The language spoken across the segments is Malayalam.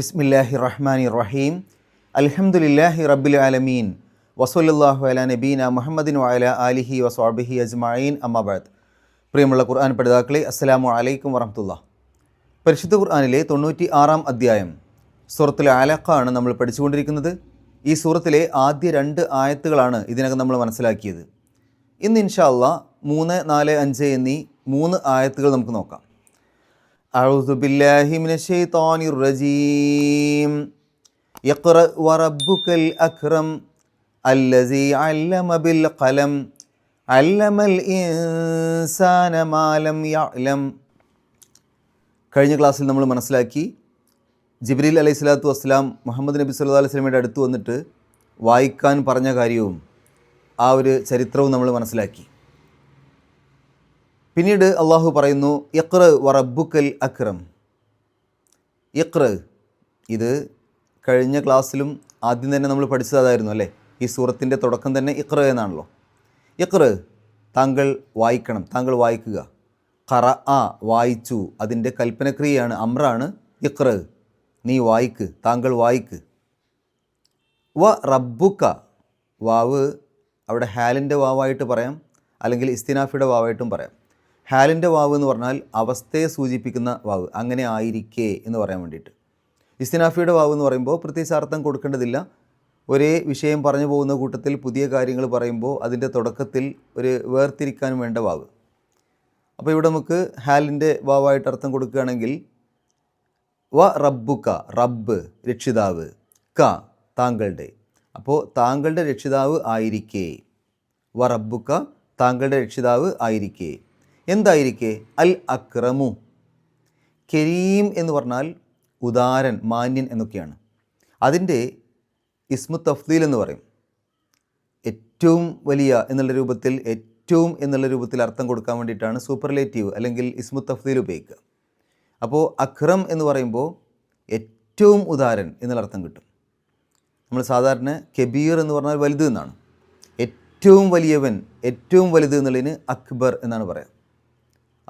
ബിസ്മില്ലാഹി റഹ്മാനി റഹീം അലഹമുല്ലാഹി റബ്ബിൽ ആലമീൻ വസല്ലാഹു അല നബീന മുഹമ്മദിൻ വഅല അലിഹി വസ്വാബിഹി അജ്മഈൻ. അമ്മാബാദ് പ്രിയമുള്ള ഖുർആൻ പഠിതാക്കളെ അസ്സലാമു അലൈക്കും വറഹമുല്ല പരിശുദ്ധ ഖുർആാനിലെ തൊണ്ണൂറ്റി ആറാം അധ്യായം സൂറത്തിലെ ആലഖാണ് നമ്മൾ പഠിച്ചുകൊണ്ടിരിക്കുന്നത്. ഈ സൂറത്തിലെ ആദ്യ രണ്ട് ആയത്തുകളാണ് ഇതിനകം നമ്മൾ മനസ്സിലാക്കിയത്. ഇന്ന് ഇൻഷാ അള്ളാ മൂന്ന് നാല് അഞ്ച് എന്നീ മൂന്ന് ആയത്തുകൾ നമുക്ക് നോക്കാം. أعوذ بالله من الشيطان الرجيم اقرأ وربك الأكرم الذي علم بالقلم علم الإنسان ما لم يعلم കഴിഞ്ഞ ക്ലാസ്സിൽ നമ്മൾ മനസ്സിലാക്കി ജിബ്രീൽ അലൈഹി സ്വലാത്തു വസ്സലാം മുഹമ്മദ് നബി സല്ലു അലൈഹി സ്വലമയുടെ അടുത്ത് വന്നിട്ട് വായിക്കാൻ പറഞ്ഞ കാര്യവും ആ ഒരു ചരിത്രവും നമ്മൾ മനസ്സിലാക്കി പിന്നീട് അള്ളാഹു പറയുന്നു ഇഖ്റ് വറബുക്കൽ അക്രം. ഇഖ്റ് ഇത് കഴിഞ്ഞ ക്ലാസ്സിലും ആദ്യം തന്നെ നമ്മൾ പഠിച്ചതായിരുന്നു അല്ലേ? ഈ സൂറത്തിന്റെ തുടക്കം തന്നെ ഇക്ര എന്നാണല്ലോ. ഇക്ര താങ്കൾ വായിക്കണം താങ്കൾ വായിക്കുക. ഖറ ആ വായിച്ചു. അതിന്റെ കൽപ്പനക്രിയയാണ് അമ്രാണ് ഇക്ര നീ വായിക്ക് താങ്കൾ വായിക്ക്. വ റബ്ബുക്ക വാവ് അവിടെ ഹാലിന്റെ വാവായിട്ട് പറയാം അല്ലെങ്കിൽ ഇസ്തിനാഫിയുടെ വാവായിട്ടും പറയാം. ഹാലിന്റെ വാവ് എന്ന് പറഞ്ഞാൽ അവസ്ഥയെ സൂചിപ്പിക്കുന്ന വാവ്. അങ്ങനെ ആയിരിക്കേ എന്ന് പറയാൻ വേണ്ടിയിട്ട്. ഇസ്തിനാഫിയുടെ വാവ് എന്ന് പറയുമ്പോൾ പ്രത്യേകിച്ച് അർത്ഥം കൊടുക്കേണ്ടതില്ല. ഒരേ വിഷയം പറഞ്ഞു പോകുന്ന കൂട്ടത്തിൽ പുതിയ കാര്യങ്ങൾ പറയുമ്പോൾ അതിന്റെ തുടക്കത്തിൽ ഒരു വേർതിരിക്കാൻ വേണ്ട വാവ്. അപ്പോൾ ഇവിടെ നമുക്ക് ഹാലിന്റെ വാവായിട്ട് അർത്ഥം കൊടുക്കുകയാണെങ്കിൽ വ റബ്ബുക്ക റബ്ബ് രക്ഷിതാവ് ക താങ്കളുടെ. അപ്പോൾ താങ്കളുടെ രക്ഷിതാവ് ആയിരിക്കേ. വ റബ്ബുക്ക താങ്കളുടെ രക്ഷിതാവ് ആയിരിക്കേ. എന്തായിരിക്കേ? അൽ അക്രമു. കരീം എന്ന് പറഞ്ഞാൽ ഉദാരൻ മാന്യൻ എന്നൊക്കെയാണ്. അതിന്റെ ഇസ്മു തഫ്ദീൽ എന്ന് പറയും. ഏറ്റവും വലിയ എന്നുള്ള രൂപത്തിൽ ഏറ്റവും എന്നുള്ള രൂപത്തിൽ അർത്ഥം കൊടുക്കാൻ വേണ്ടിയിട്ടാണ് സൂപ്പർലേറ്റീവ് അല്ലെങ്കിൽ ഇസ്മു തഫ്ദീൽ ഉപയോഗിക്കുക. അപ്പോൾ അക്രം എന്ന് പറയുമ്പോൾ ഏറ്റവും ഉദാരൻ എന്നുള്ള അർത്ഥം കിട്ടും. നമ്മൾ സാധാരണ കെബീർ എന്ന് പറഞ്ഞാൽ വലുത് എന്നാണ്. ഏറ്റവും വലിയവൻ ഏറ്റവും വലുത് എന്നുള്ളതിന് അക്ബർ എന്നാണ് പറയാം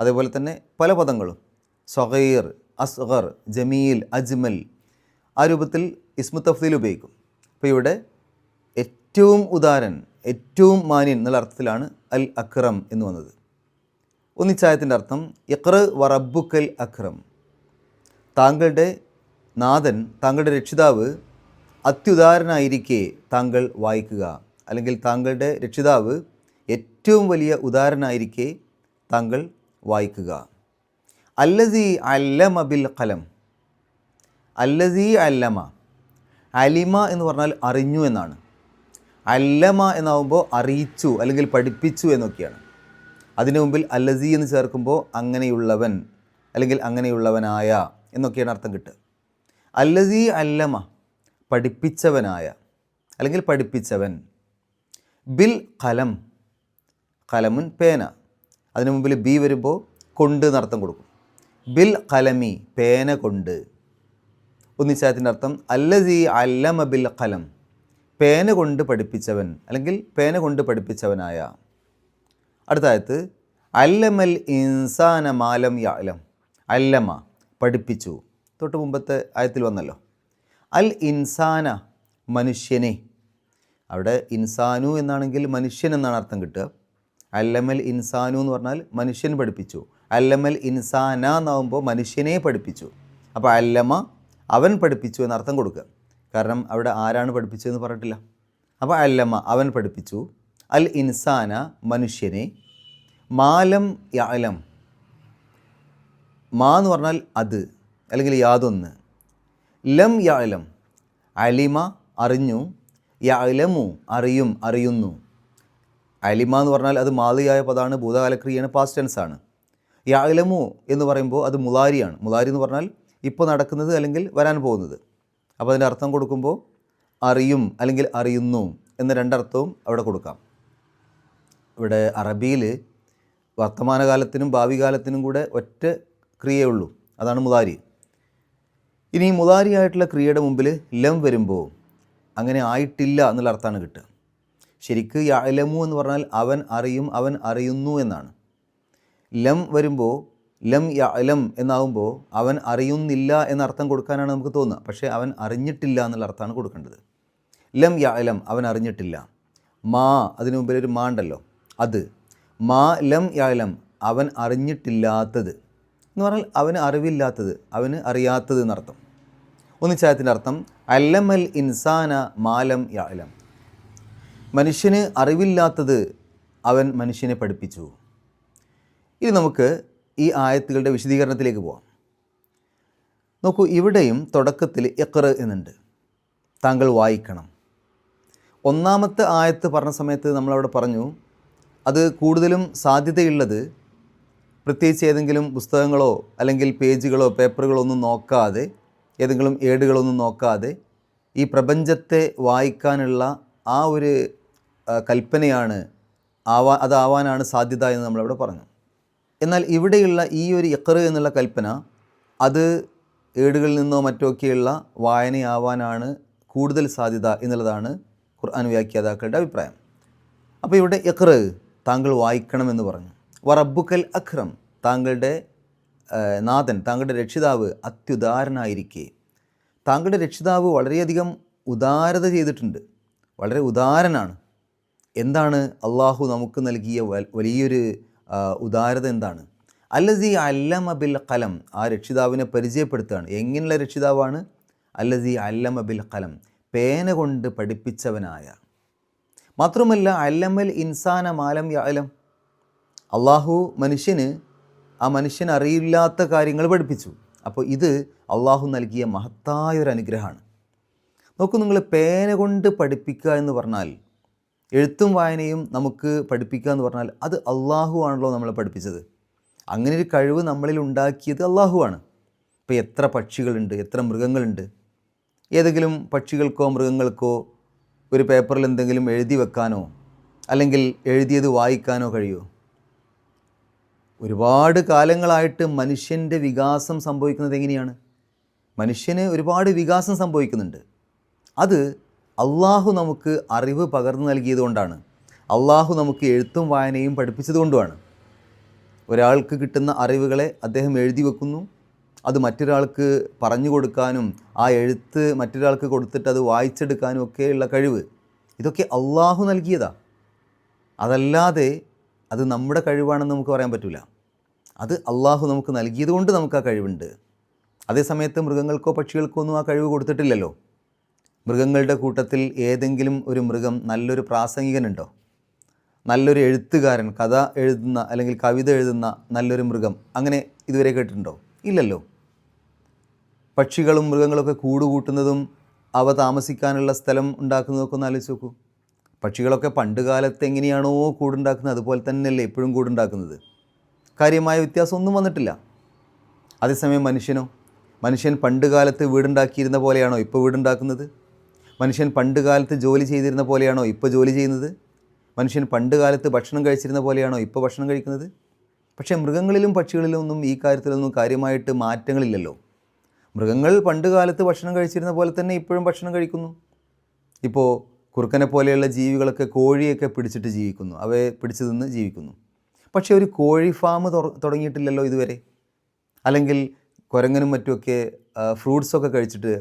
അതേപോലെ തന്നെ പല പദങ്ങളും. സൊഹീർ അസ്ഗർ ജമീൽ അജ്മൽ ആ രൂപത്തിൽ ഇസ്മു തഫ്ദീൽ ഉപയോഗിക്കും. അപ്പോൾ ഇവിടെ ഏറ്റവും ഉദാരൻ ഏറ്റവും മാന്യൻ എന്നുള്ള അർത്ഥത്തിലാണ് അൽ അക്രം എന്ന് വന്നത്. ഒന്നിച്ചായത്തിന്റെ അർത്ഥം ഇക്ര വറബുക്കൽ അക്രം. താങ്കളുടെ നാഥൻ താങ്കളുടെ രക്ഷിതാവ് അത്യുദാരനായിരിക്കെ താങ്കൾ വായിക്കുക. അല്ലെങ്കിൽ താങ്കളുടെ രക്ഷിതാവ് ഏറ്റവും വലിയ ഉദാരനായിരിക്കെ താങ്കൾ വായിക്കുക. അല്ലതി അല്ലമ ബിൽ കലം അല്ലതി അല്ലമ. അലിമ എന്ന് പറഞ്ഞാൽ അറിഞ്ഞു എന്നാണ്. അല്ലമ എന്നാവുമ്പോൾ അറിയിച്ചു അല്ലെങ്കിൽ പഠിപ്പിച്ചു എന്നൊക്കെയാണ്. അതിനു മുമ്പിൽ അല്ലസി എന്ന് ചേർക്കുമ്പോൾ അങ്ങനെയുള്ളവൻ അല്ലെങ്കിൽ അങ്ങനെയുള്ളവനായ എന്നൊക്കെയാണ് അർത്ഥം കിട്ടുക. അല്ലസി അല്ലമ പഠിപ്പിച്ചവനായ അല്ലെങ്കിൽ പഠിപ്പിച്ചവൻ. ബിൽ കലം കലമുൻ പേന. അതിന് മുമ്പിൽ ബി വരുമ്പോൾ കൊണ്ട് എന്നർത്ഥം കൊടുക്കും. ബിൽ കലമി പേന കൊണ്ട്. ഒന്നിച്ചായത്തിന്റെ അർത്ഥം അല്ലസി അല്ലമ ബിൽ കലം പേന കൊണ്ട് പഠിപ്പിച്ചവൻ അല്ലെങ്കിൽ പേന കൊണ്ട് പഠിപ്പിച്ചവനായ. അടുത്തായത് അല്ലമൽ ഇൻസാന മാലം യാലം അല്ലമ പഠിപ്പിച്ചു. തൊട്ട് മുമ്പത്തെ ആയത്തിൽ വന്നല്ലോ. അൽ ഇൻസാന മനുഷ്യനെ. അവിടെ ഇൻസാനു എന്നാണെങ്കിൽ മനുഷ്യൻ എന്നാണ് അർത്ഥം കിട്ടുക. അല്ലമൽ ഇൻസാനു എന്ന് പറഞ്ഞാൽ മനുഷ്യൻ പഠിപ്പിച്ചു. അല്ലമൽ ഇൻസാന എന്നാവുമ്പോൾ മനുഷ്യനെ പഠിപ്പിച്ചു. അപ്പോൾ അല്ലമ അവൻ പഠിപ്പിച്ചു എന്ന് അർത്ഥം കൊടുക്കുക. കാരണം അവിടെ ആരാണ് പഠിപ്പിച്ചതെന്ന് പറഞ്ഞിട്ടില്ല. അപ്പോൾ അല്ലമ അവൻ പഠിപ്പിച്ചു. അൽ ഇൻസാന മനുഷ്യനെ. മാലം യാലം. മാ എന്ന് പറഞ്ഞാൽ അത് അല്ലെങ്കിൽ യാതൊന്ന്. ലം യാലം. അലിമ അറിഞ്ഞു. യാലമു അറിയും അറിയുന്നു. അലിമ എന്ന് പറഞ്ഞാൽ അത് മാതിയായ പദമാണ് ഭൂതകാലക്രിയാണ് പാസ്റ്റ് ടെൻസ് ആണ്. യാലമു എന്ന് പറയുമ്പോൾ അത് മുലാരിയാണ് മുലാരി എന്ന് പറഞ്ഞാൽ ഇപ്പോൾ നടക്കുന്നത് അല്ലെങ്കിൽ വരാൻ പോകുന്നത്. അപ്പോൾ അതിന്റെ അർത്ഥം കൊടുക്കുമ്പോൾ അറിയും അല്ലെങ്കിൽ അറിയുന്നു എന്ന രണ്ടർത്ഥവും അവിടെ കൊടുക്കാം. ഇവിടെ അറബിയിൽ വർത്തമാനകാലത്തിനും ഭാവി കാലത്തിനും കൂടെ ഒറ്റ ക്രിയയുള്ളൂ അതാണ് മുതാരി ഇനി മുതാരിയായിട്ടുള്ള ക്രിയയുടെ മുമ്പിൽ ലം വരുമ്പോൾ അങ്ങനെ ആയിട്ടില്ല എന്നുള്ള അർത്ഥമാണ് കിട്ടുക. ശരിക്ക് യലമു എന്ന് പറഞ്ഞാൽ അവൻ അറിയും അവൻ അറിയുന്നു എന്നാണ്. ലം വരുമ്പോൾ ലം യഅലം എന്നാവുമ്പോൾ അവൻ അറിയുന്നില്ല എന്നർത്ഥം കൊടുക്കാനാണ് നമുക്ക് തോന്നുക. പക്ഷേ അവൻ അറിഞ്ഞിട്ടില്ല എന്നുള്ള അർത്ഥമാണ് കൊടുക്കേണ്ടത്. ലം യഅലം അവൻ അറിഞ്ഞിട്ടില്ല. മാ അതിനു മുമ്പിൽ ഒരു മാ ഉണ്ടല്ലോ. അത്. മാ ലം യഅലം അവൻ അറിഞ്ഞിട്ടില്ലാത്തത്. എന്ന് പറഞ്ഞാൽ അവന് അറിവില്ലാത്തത് അവന് അറിയാത്തത് എന്നർത്ഥം. ഒന്നിച്ചായത്തിന്റെ അർത്ഥം അല്ലമൽ ഇൻസാന മാലം യഅലം. മനുഷ്യന് അറിവില്ലാത്തത് അവൻ മനുഷ്യനെ പഠിപ്പിച്ചു. ഇനി നമുക്ക് ഈ ആയത്തുകളുടെ വിശദീകരണത്തിലേക്ക് പോവാം. നോക്കൂ ഇവിടെയും തുടക്കത്തിൽ ഇഖ്ർ എന്നുണ്ട്. താങ്കൾ വായിക്കണം. ഒന്നാമത്തെ ആയത്ത് പറഞ്ഞ സമയത്ത് നമ്മളവിടെ പറഞ്ഞു അത് കൂടുതലും സാധ്യതയുള്ളത് പ്രത്യേകിച്ച് ഏതെങ്കിലും പുസ്തകങ്ങളോ അല്ലെങ്കിൽ പേജുകളോ പേപ്പറുകളോ ഒന്നും നോക്കാതെ ഏതെങ്കിലും ഏടുകളൊന്നും നോക്കാതെ ഈ പ്രപഞ്ചത്തെ വായിക്കാനുള്ള ആ ഒരു കൽപ്പനയാണ് ആവാ അതാവാനാണ് സാധ്യത എന്ന് നമ്മളവിടെ പറഞ്ഞു. എന്നാൽ ഇവിടെയുള്ള ഈ ഒരു എക്കറ് എന്നുള്ള കൽപ്പന അത് ഏടുകളിൽ നിന്നോ മറ്റൊക്കെയുള്ള വായനയാവാനാണ് കൂടുതൽ സാധ്യത എന്നുള്ളതാണ് ഖുർആൻ വ്യാഖ്യാതാക്കളുടെ അഭിപ്രായം. അപ്പോൾ ഇവിടെ എക്കറ് താങ്കൾ വായിക്കണമെന്ന് പറഞ്ഞു. വറബുക്കൽ അഖ്രം താങ്കളുടെ നാഥൻ താങ്കളുടെ രക്ഷിതാവ് അത്യുദാരനായിരിക്കെ. താങ്കളുടെ രക്ഷിതാവ് വളരെയധികം ഉദാരത ചെയ്തിട്ടുണ്ട്. വളരെ ഉദാരനാണ്. എന്താണ് അള്ളാഹു നമുക്ക് നൽകിയ വലിയൊരു ഉദാരത എന്താണ്? അല്ലസി അല്ലമ ബിൽ കലം ആ രക്ഷിതാവിനെ പരിചയപ്പെടുത്തുകയാണ്. എങ്ങനെയുള്ള രക്ഷിതാവാണ്? അല്ലസി അല്ലമ ബിൽ കലം പേന കൊണ്ട് പഠിപ്പിച്ചവനായ. മാത്രമല്ല അല്ലമൽ ഇൻസാന മാലം യാലം. അള്ളാഹു മനുഷ്യന് ആ മനുഷ്യൻ അറിയില്ലാത്ത കാര്യങ്ങൾ പഠിപ്പിച്ചു. അപ്പോൾ ഇത് അള്ളാഹു നൽകിയ മഹത്തായ ഒരു അനുഗ്രഹമാണ്. നോക്കൂ നിങ്ങൾ പേന കൊണ്ട് പഠിപ്പിക്കുക എന്ന് പറഞ്ഞാൽ എഴുത്തും വായനയും നമുക്ക് പഠിപ്പിക്കുക എന്ന് പറഞ്ഞാൽ അത് അള്ളാഹു ആണല്ലോ നമ്മളെ പഠിപ്പിച്ചത്. അങ്ങനെ ഒരു കഴിവ് നമ്മളിൽ ഉണ്ടാക്കിയത് അള്ളാഹുവാണ് ഇപ്പോൾ എത്ര പക്ഷികളുണ്ട് എത്ര മൃഗങ്ങളുണ്ട്? ഏതെങ്കിലും പക്ഷികൾക്കോ മൃഗങ്ങൾക്കോ ഒരു പേപ്പറിൽ എന്തെങ്കിലും എഴുതി വെക്കാനോ അല്ലെങ്കിൽ എഴുതിയത് വായിക്കാനോ കഴിയുമോ? ഒരുപാട് കാലങ്ങളായിട്ട് മനുഷ്യന്റെ വികാസം സംഭവിക്കുന്നത് എങ്ങനെയാണ്? മനുഷ്യന് ഒരുപാട് വികാസം സംഭവിക്കുന്നുണ്ട്. അത് അള്ളാഹു നമുക്ക് അറിവ് പകർന്നു നൽകിയതുകൊണ്ടാണ്. അള്ളാഹു നമുക്ക് എഴുത്തും വായനയും പഠിപ്പിച്ചതുകൊണ്ടുമാണ്. ഒരാൾക്ക് കിട്ടുന്ന അറിവുകളെ അദ്ദേഹം എഴുതി വെക്കുന്നു. അത് മറ്റൊരാൾക്ക് പറഞ്ഞു കൊടുക്കാനും ആ എഴുത്ത് മറ്റൊരാൾക്ക് കൊടുത്തിട്ട് അത് വായിച്ചെടുക്കാനും ഒക്കെയുള്ള കഴിവ്. ഇതൊക്കെ അള്ളാഹു നൽകിയതാ. അതല്ലാതെ അത് നമ്മുടെ കഴിവാണെന്ന് നമുക്ക് പറയാൻ പറ്റില്ല അത് അള്ളാഹു നമുക്ക് നൽകിയതുകൊണ്ട് നമുക്ക് ആ കഴിവുണ്ട്. അതേസമയത്ത് മൃഗങ്ങൾക്കോ പക്ഷികൾക്കോ ഒന്നും ആ കഴിവ് കൊടുത്തിട്ടില്ലല്ലോ. മൃഗങ്ങളുടെ കൂട്ടത്തിൽ ഏതെങ്കിലും ഒരു മൃഗം നല്ലൊരു പ്രാസംഗികനുണ്ടോ? നല്ലൊരു എഴുത്തുകാരൻ കഥ എഴുതുന്ന അല്ലെങ്കിൽ കവിത എഴുതുന്ന നല്ലൊരു മൃഗം അങ്ങനെ ഇതുവരെ കേട്ടിട്ടുണ്ടോ? ഇല്ലല്ലോ. പക്ഷികളും മൃഗങ്ങളൊക്കെ കൂടുകൂട്ടുന്നതും അവ താമസിക്കാനുള്ള സ്ഥലം ഉണ്ടാക്കുന്നതൊക്കെ ഒന്ന് ആലോചിച്ച് നോക്കൂ. പക്ഷികളൊക്കെ പണ്ട് കാലത്ത് എങ്ങനെയാണോ കൂടുണ്ടാക്കുന്നത് അതുപോലെ തന്നെയല്ലേ എപ്പോഴും കൂടുണ്ടാക്കുന്നത്. കാര്യമായ വ്യത്യാസമൊന്നും വന്നിട്ടില്ല. അതേസമയം മനുഷ്യനോ? മനുഷ്യൻ പണ്ട് കാലത്ത് വീടുണ്ടാക്കിയിരുന്ന പോലെയാണോ ഇപ്പോൾ വീടുണ്ടാക്കുന്നത്? മനുഷ്യൻ പണ്ട് കാലത്ത് ജോലി ചെയ്തിരുന്ന പോലെയാണോ ഇപ്പോൾ ജോലി ചെയ്യുന്നത്? മനുഷ്യൻ പണ്ട് കാലത്ത് ഭക്ഷണം കഴിച്ചിരുന്ന പോലെയാണോ ഇപ്പോൾ ഭക്ഷണം കഴിക്കുന്നത്? പക്ഷേ മൃഗങ്ങളിലും പക്ഷികളിലും ഒന്നും ഈ കാര്യത്തിലൊന്നും കാര്യമായിട്ട് മാറ്റങ്ങളില്ലല്ലോ. മൃഗങ്ങൾ പണ്ട് കാലത്ത് ഭക്ഷണം കഴിച്ചിരുന്ന പോലെ തന്നെ ഇപ്പോഴും ഭക്ഷണം കഴിക്കുന്നു. ഇപ്പോൾ കുറുക്കനെ പോലെയുള്ള ജീവികളൊക്കെ കോഴിയൊക്കെ പിടിച്ചിട്ട് ജീവിക്കുന്നു. അവയെ പിടിച്ചു തിന്ന് ജീവിക്കുന്നു. പക്ഷേ ഒരു കോഴി ഫാം തുടങ്ങിയിട്ടില്ലല്ലോ ഇതുവരെ. അല്ലെങ്കിൽ കുരങ്ങനും മറ്റുമൊക്കെ ഫ്രൂട്ട്സൊക്കെ കഴിച്ചിട്ട്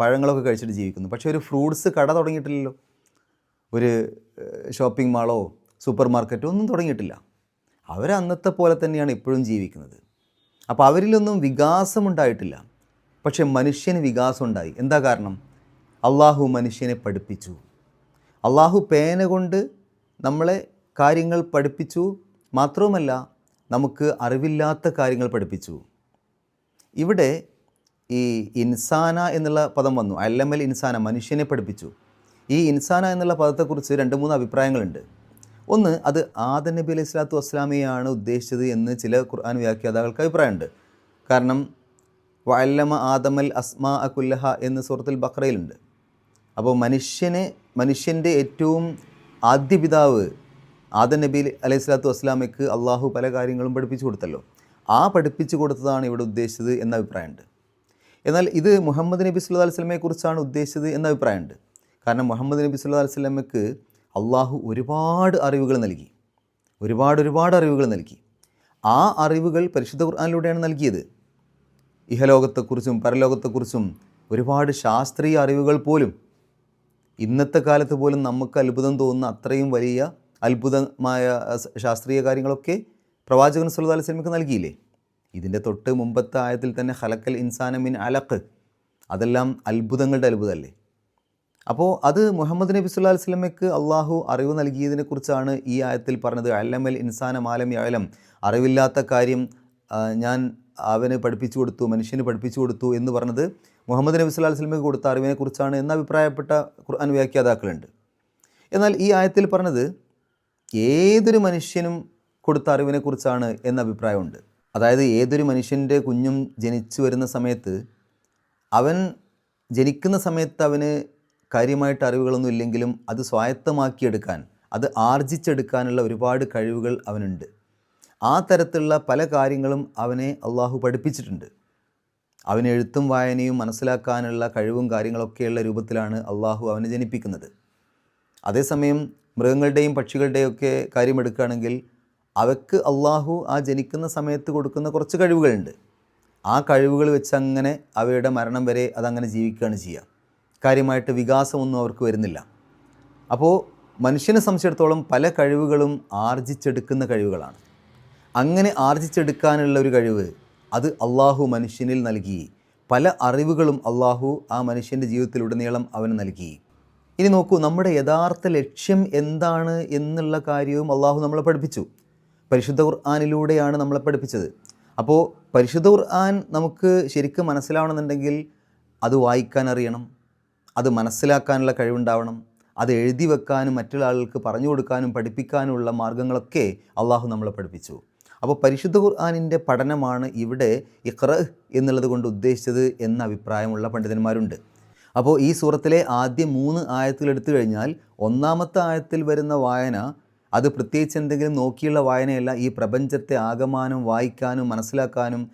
പഴങ്ങളൊക്കെ കഴിച്ചിട്ട് ജീവിക്കുന്നു. പക്ഷേ ഒരു ഫ്രൂട്ട്സ് കട തുടങ്ങിയിട്ടില്ലല്ലോ. ഒരു ഷോപ്പിംഗ് മാളോ സൂപ്പർ മാർക്കറ്റോ ഒന്നും തുടങ്ങിയിട്ടില്ല. അവർ അന്നത്തെ പോലെ തന്നെയാണ് ഇപ്പോഴും ജീവിക്കുന്നത്. അപ്പോൾ അവരിലൊന്നും വികാസമുണ്ടായിട്ടില്ല. പക്ഷേ മനുഷ്യന് വികാസം ഉണ്ടായി എന്താ കാരണം? അള്ളാഹു മനുഷ്യനെ പഠിപ്പിച്ചു. അള്ളാഹു പേന കൊണ്ട് നമ്മളെ കാര്യങ്ങൾ പഠിപ്പിച്ചു. മാത്രവുമല്ല നമുക്ക് അറിവില്ലാത്ത കാര്യങ്ങൾ പഠിപ്പിച്ചു. ഇവിടെ ഈ ഇൻസാന എന്നുള്ള പദം വന്നു. അല്ലമൽ ഇൻസാന മനുഷ്യനെ പഠിപ്പിച്ചു. ഈ ഇൻസാന എന്നുള്ള പദത്തെക്കുറിച്ച് രണ്ട് മൂന്ന് അഭിപ്രായങ്ങളുണ്ട്. ഒന്ന് അത് ആദ നബി അലൈഹി സ്വലാത്തു വസ്ലാമിയാണ് ഉദ്ദേശിച്ചത് എന്ന് ചില ഖുർആൻ വ്യാഖ്യാതാക്കൾക്ക് അഭിപ്രായമുണ്ട്. കാരണം വല്ലമ ആദമൽ അസ്മാ അക്കുല്ലഹ എന്ന് സുഹൃത്തിൽ ബക്രയിലുണ്ട് അപ്പോൾ മനുഷ്യനെ മനുഷ്യന്റെ ഏറ്റവും ആദ്യ പിതാവ് ആദ നബി അലൈഹി സ്വലാത്തു വസ്സലാമയ്ക്ക് അള്ളാഹു പല കാര്യങ്ങളും പഠിപ്പിച്ചു കൊടുത്തല്ലോ. ആ പഠിപ്പിച്ചു കൊടുത്തതാണ് ഇവിടെ ഉദ്ദേശിച്ചത് എന്ന അഭിപ്രായമുണ്ട്. എന്നാൽ ഇത് മുഹമ്മദ് നബി സുല്ലാ അലൈഹി സ്വലമയെ കുറിച്ചാണ് ഉദ്ദേശിച്ചത് എന്ന അഭിപ്രായമുണ്ട്. കാരണം മുഹമ്മദ് നബി സുല്ലാ അലൈഹി സ്വലമയ്ക്ക് അള്ളാഹു ഒരുപാട് അറിവുകൾ നൽകി. ഒരുപാട് ഒരുപാട് അറിവുകൾ നൽകി. ആ അറിവുകൾ പരിശുദ്ധ ഖുർആാനിലൂടെയാണ് നൽകിയത്. ഇഹലോകത്തെക്കുറിച്ചും പരലോകത്തെക്കുറിച്ചും ഒരുപാട് ശാസ്ത്രീയ അറിവുകൾ പോലും ഇന്നത്തെ കാലത്ത് പോലും നമുക്ക് അത്ഭുതം തോന്നുന്ന അത്രയും വലിയ അത്ഭുതമായ ശാസ്ത്രീയ കാര്യങ്ങളൊക്കെ പ്രവാചകൻ സുല്ലാ അലൈഹി വസല്ലമക്ക് നൽകിയില്ലേ? ഇതിന്റെ തൊട്ട് മുമ്പത്തെ ആയത്തിൽ തന്നെ ഹലക്കൽ ഇൻസാന മിൻ അലക്ക് അതെല്ലാം അത്ഭുതങ്ങളുടെ അത്ഭുതമല്ലേ? അപ്പോൾ അത് മുഹമ്മദ് നബി സുല്ലാ അലൈഹി വസല്ലമയ്ക്ക് അള്ളാഹു അറിവ് നൽകിയതിനെക്കുറിച്ചാണ് ഈ ആയത്തിൽ പറഞ്ഞത്. അല്ലമൽ ഇൻസാന മാലം യാലം അറിവില്ലാത്ത കാര്യം ഞാൻ അവന് പഠിപ്പിച്ചു കൊടുത്തു മനുഷ്യന് പഠിപ്പിച്ചു കൊടുത്തു എന്ന് പറഞ്ഞത് മുഹമ്മദ് നബി സുല്ലാ അലൈഹി വസല്ലമയ്ക്ക് കൊടുത്ത അറിവിനെക്കുറിച്ചാണ് എന്ന് അഭിപ്രായപ്പെട്ട ഖുർആൻ വ്യാഖ്യാതാക്കളുണ്ട്. എന്നാൽ ഈ ആയത്തിൽ പറഞ്ഞത് ഏതൊരു മനുഷ്യനും കൊടുത്ത അറിവിനെക്കുറിച്ചാണ് എന്ന അഭിപ്രായമുണ്ട് അതായത് ഏതൊരു മനുഷ്യന്റെ കുഞ്ഞും ജനിച്ചു വരുന്ന സമയത്ത് അവൻ ജനിക്കുന്ന സമയത്ത് അവന് കാര്യമായിട്ട് അറിവുകളൊന്നും ഇല്ലെങ്കിലും അത് സ്വായത്തമാക്കിയെടുക്കാൻ അത് ആർജിച്ചെടുക്കാനുള്ള ഒരുപാട് കഴിവുകൾ അവനുണ്ട്. ആ തരത്തിലുള്ള പല കാര്യങ്ങളും അവനെ അള്ളാഹു പഠിപ്പിച്ചിട്ടുണ്ട്. അവന് എഴുത്തും വായനയും മനസ്സിലാക്കാനുള്ള കഴിവും കാര്യങ്ങളൊക്കെയുള്ള രൂപത്തിലാണ് അള്ളാഹു അവനെ ജനിപ്പിക്കുന്നത്. അതേസമയം മൃഗങ്ങളുടെയും പക്ഷികളുടെയൊക്കെ ഒക്കെ കാര്യം എടുക്കുകയാണെങ്കിൽ അവയ്ക്ക് അള്ളാഹു ആ ജനിക്കുന്ന സമയത്ത് കൊടുക്കുന്ന കുറച്ച് കഴിവുകളുണ്ട്. ആ കഴിവുകൾ വെച്ച് അങ്ങനെ അവയുടെ മരണം വരെ അതങ്ങനെ ജീവിക്കുകയാണ് ചെയ്യുക. കാര്യമായിട്ട് വികാസമൊന്നും അവർക്ക് വരുന്നില്ല. അപ്പോൾ മനുഷ്യനെ സംബന്ധിച്ചിടത്തോളം പല കഴിവുകളും ആർജിച്ചെടുക്കുന്ന കഴിവുകളാണ്. അങ്ങനെ ആർജിച്ചെടുക്കാനുള്ള ഒരു കഴിവ് അത് അള്ളാഹു മനുഷ്യനിൽ നൽകി. പല അറിവുകളും അള്ളാഹു ആ മനുഷ്യന്റെ ജീവിതത്തിലുടനീളം അവന് നൽകി. ഇനി നോക്കൂ നമ്മുടെ യഥാർത്ഥ ലക്ഷ്യം എന്താണ് എന്നുള്ള കാര്യവും അള്ളാഹു നമ്മളെ പഠിപ്പിച്ചു. പരിശുദ്ധ ഖുർആാനിലൂടെയാണ് നമ്മളെ പഠിപ്പിച്ചത്. അപ്പോൾ പരിശുദ്ധ ഖുർആൻ നമുക്ക് ശരിക്കും മനസ്സിലാവണമെന്നുണ്ടെങ്കിൽ അത് വായിക്കാൻ അറിയണം അത് മനസ്സിലാക്കാനുള്ള കഴിവുണ്ടാവണം അത് എഴുതി വെക്കാനും മറ്റുള്ള ആളുകൾക്ക് പറഞ്ഞു കൊടുക്കാനും പഠിപ്പിക്കാനുമുള്ള മാർഗങ്ങളൊക്കെ അള്ളാഹു നമ്മളെ പഠിപ്പിച്ചു. അപ്പോൾ പരിശുദ്ധ ഖുർആാനിന്റെ പഠനമാണ് ഇവിടെ ഇഖ്ര എന്നുള്ളത് കൊണ്ട് ഉദ്ദേശിച്ചത് എന്ന അഭിപ്രായമുള്ള പണ്ഡിതന്മാരുണ്ട്. അപ്പോൾ ഈ സൂറത്തിലെ ആദ്യ മൂന്ന് ആയത്തുകൾ എടുത്തു കഴിഞ്ഞാൽ ഒന്നാമത്തെ ആയത്തിൽ വരുന്ന വായന അത് പ്രത്യേകിച്ച് എന്തെങ്കിലും നോക്കിയുള്ള വായനയല്ല ഈ പ്രപഞ്ചത്തെ ആകമാനം വായിക്കാനും മനസ്സിലാക്കാനും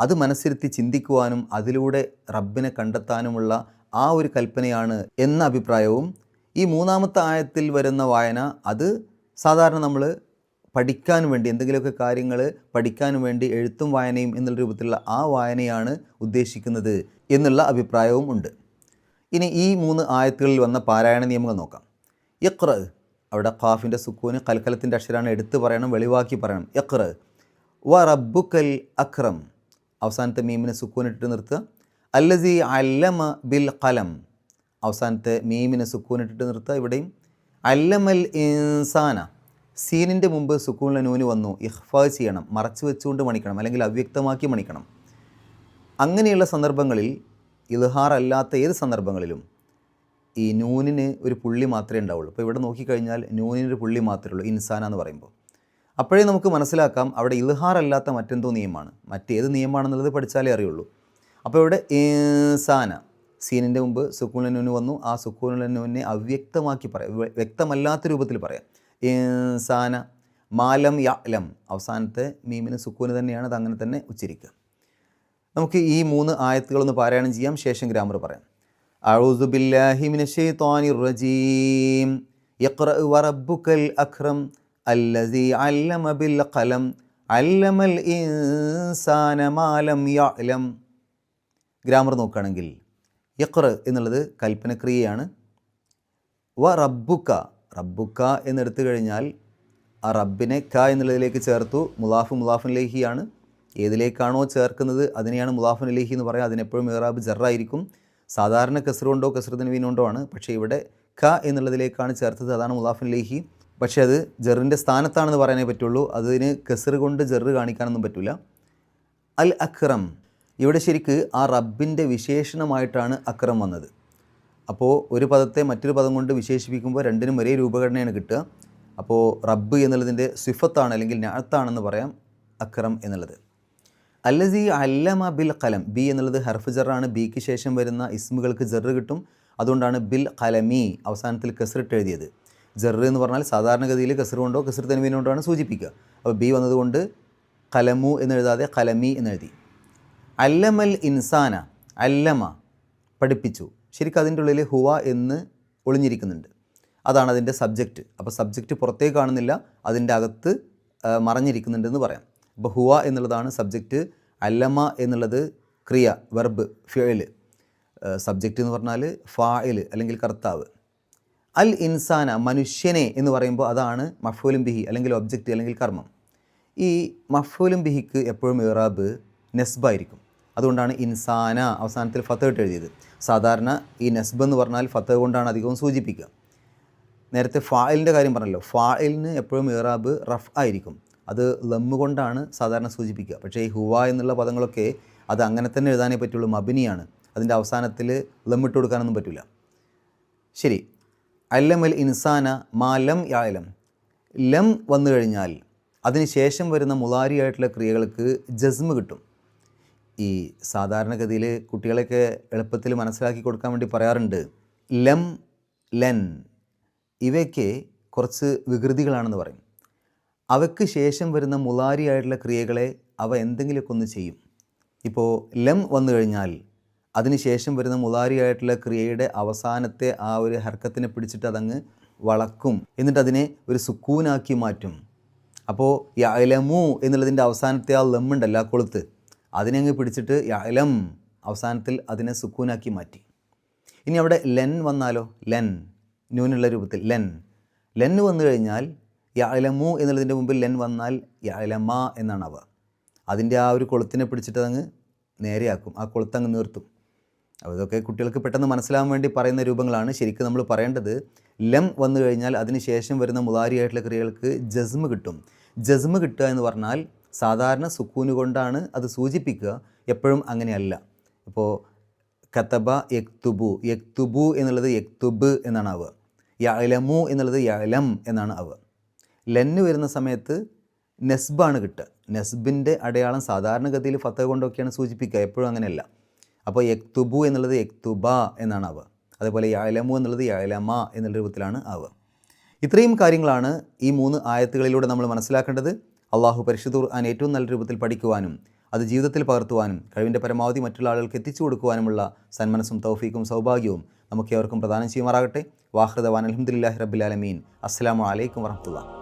അത് മനസ്സിരുത്തി ചിന്തിക്കുവാനും അതിലൂടെ റബ്ബിനെ കണ്ടെത്താനുമുള്ള ആ ഒരു കൽപ്പനയാണ് എന്ന അഭിപ്രായവും ഈ മൂന്നാമത്തെ ആയത്തിൽ വരുന്ന വായന അത് സാധാരണ നമ്മൾ പഠിക്കാൻ വേണ്ടി എന്തെങ്കിലുമൊക്കെ കാര്യങ്ങൾ പഠിക്കാൻ വേണ്ടി എഴുത്തും വായനയും എന്നുള്ള രൂപത്തിലുള്ള ആ വായനയാണ് ഉദ്ദേശിക്കുന്നത് എന്നുള്ള അഭിപ്രായവും ഉണ്ട്. ഇനി ഈ മൂന്ന് ആയത്തുകളിൽ വന്ന പാരായണ നിയമങ്ങൾ നോക്കാം. ഇഖ്ര അവിടെ ഖാഫിന്റെ സുക്കൂന് കൽക്കലത്തിന്റെ അക്ഷരാണ് എടുത്തു പറയണം വെളിവാക്കി പറയണം. ഇഖ്ര വ റബ്ബുക്കൽ അക്രം. അവസാനത്തെ മീമിനെ സുക്കൂനിട്ട് നിർത്തുക. അല്ലസി അല്ലമ ബിൽ കലം അവസാനത്തെ മീമിനെ സുക്കൂനിട്ടിട്ട് നിർത്തുക ഇവിടെയും. അല്ലമൽ ഇൻസാന. സീനിന്റെ മുമ്പ് സുക്കൂണിലെ നൂന് വന്നു. ഇഹ്ഫാ ചെയ്യണം. മറച്ചു വെച്ചുകൊണ്ട് മണിക്കണം. അല്ലെങ്കിൽ അവ്യക്തമാക്കി മണിക്കണം. അങ്ങനെയുള്ള സന്ദർഭങ്ങളിൽ ഇൽഹാർ അല്ലാത്ത ഏത് സന്ദർഭങ്ങളിലും ഈ നൂനിന് ഒരു പുള്ളി മാത്രമേ ഉണ്ടാവുള്ളൂ. അപ്പോൾ ഇവിടെ നോക്കിക്കഴിഞ്ഞാൽ നൂനിന് ഒരു പുള്ളി മാത്രമേ ഉള്ളൂ ഇൻസാന എന്ന് പറയുമ്പോൾ. അപ്പോഴേ നമുക്ക് മനസ്സിലാക്കാം അവിടെ ഇൽഹാർ അല്ലാത്ത മറ്റെന്തോ നിയമമാണ്. മറ്റേത് നിയമമാണെന്നുള്ളത് പഠിച്ചാലേ അറിയുള്ളൂ. അപ്പോൾ ഇവിടെ ഇൻസാന സീനിന്റെ മുമ്പ് സുക്കൂണിലെ നൂന് വന്നു. ആ സുക്കൂണിലെ നൂനെ അവ്യക്തമാക്കി പറയാം വ്യക്തമല്ലാത്ത രൂപത്തിൽ പറയാം. ഇൻസാന മാലം യാലം അവസാനത്തെ മീമിന് സുക്കൂന് തന്നെയാണ് അത് അങ്ങനെ തന്നെ ഉച്ചരിക്കുക. നമുക്ക് ഈ മൂന്ന് ആയത്തുകളൊന്ന് പാരായണം ചെയ്യാം ശേഷം ഗ്രാമർ പറയാം. ബില്ലാഹി മിനശ് ശൈത്വാനിർ റജീം. ഇഖ്റ വറബ്ബുക്കൽ അക്രം അല്ലസീ അല്ലമ ബിൽ ഖലം. അല്ലമൽ ഇൻസാന മാലം യഅലം. ഗ്രാമർ നോക്കുകയാണെങ്കിൽ ഇഖ്റ എന്നുള്ളത് കൽപ്പനക്രിയയാണ്. വ റബ്ബുക്ക റബ്ബുക്ക എന്നെടുത്തു കഴിഞ്ഞാൽ ആ റബ്ബിനെ ക എന്നുള്ളതിലേക്ക് ചേർത്തു. മുലാഫ് മുലാഫുൻ ലേഹിയാണ്. ഏതിലേക്കാണോ ചേർക്കുന്നത് അതിനെയാണ് മുലാഫുൻ ലേഹി എന്ന് പറയുക. അതിനെപ്പോഴും ഇറാബ് ജറായിരിക്കും. സാധാരണ കസർ കൊണ്ടോ കസർ തൻവീൻ കൊണ്ടോ ആണ്. പക്ഷേ ഇവിടെ ക എന്നുള്ളതിലേക്കാണ് ചേർത്തത്. അതാണ് മുദാഫിൻ ലേഹി. പക്ഷേ അത് ജെറിന്റെ സ്ഥാനത്താണെന്ന് പറയാനേ പറ്റുള്ളൂ. അതിന് കസർ കൊണ്ട് ജെറ് കാണിക്കാനൊന്നും പറ്റില്ല അൽ അക്രം. ഇവിടെ ശരിക്ക് ആ റബ്ബിന്റെ വിശേഷണമായിട്ടാണ് അക്രം വന്നത്. അപ്പോൾ ഒരു പദത്തെ മറ്റൊരു പദം കൊണ്ട് വിശേഷിപ്പിക്കുമ്പോൾ രണ്ടിനും ഒരേ രൂപഘടനയാണ് കിട്ടുക. അപ്പോൾ റബ്ബ് എന്നുള്ളതിന്റെ സിഫത്താണ് അല്ലെങ്കിൽ ഞാത്താണെന്ന് പറയാം അക്രം എന്നുള്ളത്. അല്ലസി അല്ലമ ബിൽ കലം ബി എന്നുള്ളത് ഹർഫ് ജറാണ്. ബിക്ക് ശേഷം വരുന്ന ഇസ്മുകൾക്ക് ജെറ് കിട്ടും. അതുകൊണ്ടാണ് ബിൽ കലമി അവസാനത്തിൽ കെസ്റിട്ട് എഴുതിയത്. ജെറ് എന്ന് പറഞ്ഞാൽ സാധാരണഗതിയിൽ കസർ കൊണ്ടോ കസർ തനുവിനെ കൊണ്ടോ ആണ് സൂചിപ്പിക്കുക. അപ്പോൾ ബി വന്നതുകൊണ്ട് കലമു എന്നെഴുതാതെ കലമി എന്നെഴുതി അല്ലമൽ ഇൻസാന അല്ലമ പഠിപ്പിച്ചു. ശരിക്കും അതിന്റെ ഉള്ളിൽ ഹുവ എന്ന് ഒളിഞ്ഞിരിക്കുന്നുണ്ട്. അതാണ് അതിന്റെ സബ്ജക്റ്റ്. അപ്പോൾ സബ്ജക്റ്റ് പുറത്തേക്ക് കാണുന്നില്ല. അതിന്റെ അകത്ത് മറഞ്ഞിരിക്കുന്നുണ്ടെന്ന് പറയാം. അപ്പോൾ ഹുവ എന്നുള്ളതാണ് സബ്ജക്റ്റ് അല്ലമ എന്നുള്ളത് ക്രിയ വെർബ് ഫിയൽ സബ്ജക്റ്റ് എന്ന് പറഞ്ഞാൽ ഫായിൽ അല്ലെങ്കിൽ കർത്താവ്. അൽ ഇൻസാന മനുഷ്യനെ എന്ന് പറയുമ്പോൾ അതാണ് മഫൂലും ബിഹി അല്ലെങ്കിൽ ഒബ്ജക്റ്റ് അല്ലെങ്കിൽ കർമ്മം. ഈ മഫൂലും ബിഹിക്ക് എപ്പോഴും ഇറാബ് നെസ്ബായിരിക്കും അതുകൊണ്ടാണ് ഇൻസാന അവസാനത്തിൽ ഫത്ത് ഇട്ട് എഴുതിയത്. സാധാരണ ഈ നെസ്ബ് എന്ന് പറഞ്ഞാൽ ഫത്ത് കൊണ്ടാണ് അധികവും സൂചിപ്പിക്കുക. നേരത്തെ ഫായിലിന്റെ കാര്യം പറഞ്ഞല്ലോ. ഫായിലിന് എപ്പോഴും ഇറാബ് റഫ് ആയിരിക്കും. അത് ലമ്മ് കൊണ്ടാണ് സാധാരണ സൂചിപ്പിക്കുക. പക്ഷേ ഈ ഹുവ എന്നുള്ള പദങ്ങളൊക്കെ അത് അങ്ങനെ തന്നെ എഴുതാനേ പറ്റുള്ളൂ. മബിനിയാണ്. അതിന്റെ അവസാനത്തിൽ ലമ്മിട്ട് കൊടുക്കാനൊന്നും പറ്റില്ല ശരി. അല്ലമൽ ഇൻസാന മാ ലം യാലം. ലം വന്നു കഴിഞ്ഞാൽ അതിന് ശേഷം വരുന്ന മുലാരിയായിട്ടുള്ള ക്രിയകൾക്ക് ജസ്മ് കിട്ടും. ഈ സാധാരണഗതിയിൽ കുട്ടികളെയൊക്കെ എളുപ്പത്തിൽ മനസ്സിലാക്കി കൊടുക്കാൻ വേണ്ടി പറയാറുണ്ട്. ലം ലെൻ ഇവയ്ക്ക് കുറച്ച് വികൃതികളാണെന്ന് പറയും. അവയ്ക്ക് ശേഷം വരുന്ന മുലാരിയായിട്ടുള്ള ക്രിയകളെ അവ എന്തെങ്കിലുമൊക്കെ ഒന്ന് ചെയ്യും. ഇപ്പോൾ ലം വന്നു കഴിഞ്ഞാൽ അതിന് ശേഷം വരുന്ന മുലാരിയായിട്ടുള്ള ക്രിയയുടെ അവസാനത്തെ ആ ഒരു ഹർക്കത്തിനെ പിടിച്ചിട്ട് അതങ്ങ് വളക്കും. എന്നിട്ട് അതിനെ ഒരു സുക്കൂനാക്കി മാറ്റും. അപ്പോൾ യലമു എന്നുള്ളതിന്റെ അവസാനത്തെ ആ ലം ഉണ്ടല്ലോ ആ കൊളുത്ത്. അതിനെ അങ്ങ് പിടിച്ചിട്ട് യലം അവസാനത്തിൽ അതിനെ സുക്കൂനാക്കി മാറ്റി. ഇനി അവിടെ ലെൻ വന്നാലോ? ലെൻ. ന്യൂനുള്ള രൂപത്തിൽ ലെൻ. ലെൻ വന്നു കഴിഞ്ഞാൽ യലമു എന്നുള്ളതിന്റെ മുമ്പിൽ ലെൻ വന്നാൽ യലമ എന്നാണ് അവ. അതിന്റെ ആ ഒരു കൊളുത്തിനെ പിടിച്ചിട്ട് അങ്ങ് നേരെയാക്കും. ആ കൊളുത്ത് അങ്ങ് നിർത്തും. അപ്പോൾ ഇതൊക്കെ കുട്ടികൾക്ക് പെട്ടെന്ന് മനസ്സിലാവാൻ വേണ്ടി പറയുന്ന രൂപങ്ങളാണ്. ശരിക്കും നമ്മൾ പറയേണ്ടത് ലം വന്നു കഴിഞ്ഞാൽ അതിന് ശേഷം വരുന്ന മുതാരിയായിട്ടുള്ള ക്രിയകൾക്ക് ജസ്മ് കിട്ടും. ജസ്മ് കിട്ടുക എന്ന് പറഞ്ഞാൽ സാധാരണ സുക്കൂന് കൊണ്ടാണ് അത് സൂചിപ്പിക്കുക. എപ്പോഴും അങ്ങനെയല്ല. ഇപ്പോൾ കത്തബ യക്തുബു. യക്തുബു എന്നുള്ളത് യക്തുബ് എന്നാണ് അവ. യലമു എന്നുള്ളത് യലം എന്നാണ് ആവുക ലെന്ന് വരുന്ന സമയത്ത് നെസ്ബാണ് കിട്ടുക. നെസ്ബിന്റെ അടയാളം സാധാരണഗതിയിൽ ഫത്ത കൊണ്ടൊക്കെയാണ് സൂചിപ്പിക്കുക. എപ്പോഴും അങ്ങനെയല്ല. അപ്പോൾ യക്തുബു എന്നുള്ളത് യക്തുബ എന്നാണ് ആവുക. അതേപോലെ യാലമു എന്നുള്ളത് യാലമ എന്നുള്ള രൂപത്തിലാണ് ആവുക. ഇത്രയും കാര്യങ്ങളാണ് ഈ മൂന്ന് ആയത്തുകളിലൂടെ നമ്മൾ മനസ്സിലാക്കേണ്ടത്. അള്ളാഹു പരിശുദ്ധ ഖുർആൻ ഏറ്റവും നല്ല രൂപത്തിൽ പഠിക്കുവാനും അത് ജീവിതത്തിൽ പകർത്തുവാനും കഴിവിന്റെ പരമാവധി മറ്റുള്ള ആളുകൾക്ക് എത്തിച്ചു കൊടുക്കുവാനുമുള്ള സന്മനസ്സും തൗഫീക്കും സൗഭാഗ്യവും നമുക്ക് ഏവർക്കും പ്രദാനം ചെയ്യുമാറാകട്ടെ. വാഹൃദവാൻ അലഹമുല്ലാഹി റബ്ബിലാലമീൻ അസ്സാം വലൈക്കും വർഹമുല്ല